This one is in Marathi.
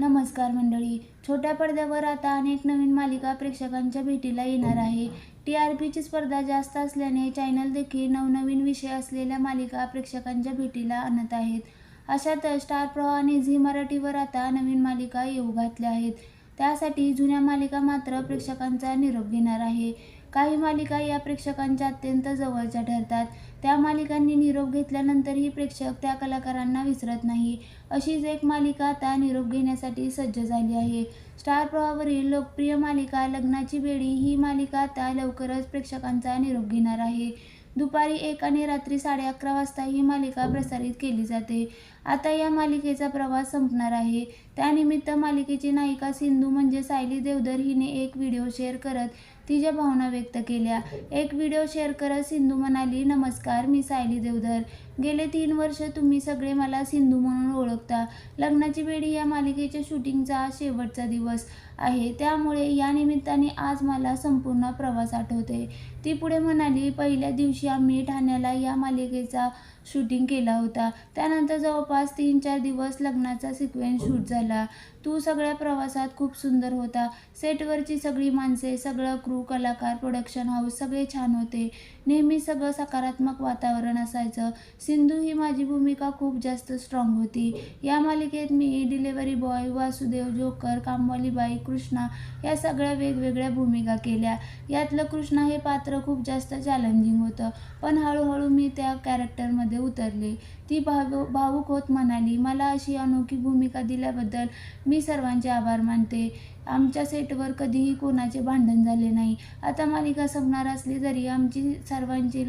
नमस्कार मंडळी. छोट्या पडद्यावर आता अनेक नवीन मालिका प्रेक्षकांच्या भेटीला येणार आहे. टी आर पीची स्पर्धा जास्त असल्याने चॅनल देखील नवनवीन विषय असलेल्या मालिका प्रेक्षकांच्या भेटीला आणत आहेत. अशातच स्टार प्रवाह आणि झी मराठीवर आता नवीन मालिका येऊ घातल्या आहेत. त्यासाठी जुन्या मालिका मात्र प्रेक्षकांचा निरोप घेणार आहे. काही मालिका या प्रेक्षकांच्या अत्यंत जवळच्या ठरतात. त्या मालिकांनी निरोप घेतल्यानंतरही प्रेक्षक त्या कलाकारांना विसरत नाही. अशीच एक मालिका आता निरोप घेण्यासाठी सज्ज झाली आहे. स्टार प्रवावरील लोकप्रिय मालिका लग्नाची बेडी ही मालिका आता लवकरच प्रेक्षकांचा निरोप घेणार आहे. दुपारी एक आणि रात्री साडे अकरा वाजता ही मालिका प्रसारित केली जाते. आता या मालिकेचा प्रवास संपणार आहे. त्यानिमित्त मालिकेची नायिका सिंधू म्हणजे सायली देवधर हिने एक व्हिडिओ शेअर करत तिच्या भावना व्यक्त केल्या. एक व्हिडिओ शेअर करत सिंधू म्हणाली नमस्कार मी सायली देवधर. गेले तीन वर्ष तुम्ही सगळे मला सिंधू म्हणून ओळखता. लग्नाची बेडी या मालिकेच्या शूटिंगचा शेवटचा दिवस आहे. त्यामुळे या निमित्ताने आज मला संपूर्ण प्रवास आठवते. ती पुढे म्हणाली पहिल्या दिवशी आम्ही ठाण्याला या मालिकेचा शूटिंग केला होता. त्यानंतर जवळपास तीन चार दिवस लग्नाचा सिक्वेन्स शूट झाला. तू सगळ्या प्रवासात खूप सुंदर होता. सेटवरची सगळी माणसे सगळं क्रू कलाकार प्रोडक्शन हाऊस सगळे छान होते. नेहमी सगळं सकारात्मक वातावरण असायचं. सिंधू ही माझी भूमिका खूप जास्त स्ट्रॉंग होती. या मालिकेत मी डिलेवरी बॉय वासुदेव जोकर कामवाली बाई कृष्णा या सगळ्या वेगवेगळ्या भूमिका केल्या. यातलं कृष्णा हे पात्र खूप जास्त चॅलेंजिंग होतं. पण हळूहळू मी त्या कॅरेक्टरमध्ये उतरले. ती भाव भावूक होत म्हणाली मला अशी अनोखी भूमिका दिल्याबद्दल मी सर्वांचे आभार मानते. आमच्या सेटवर कधीही कोणाचे भांडण झाले नाही. आता मालिका संपणार असली तरी आमची सर्वांची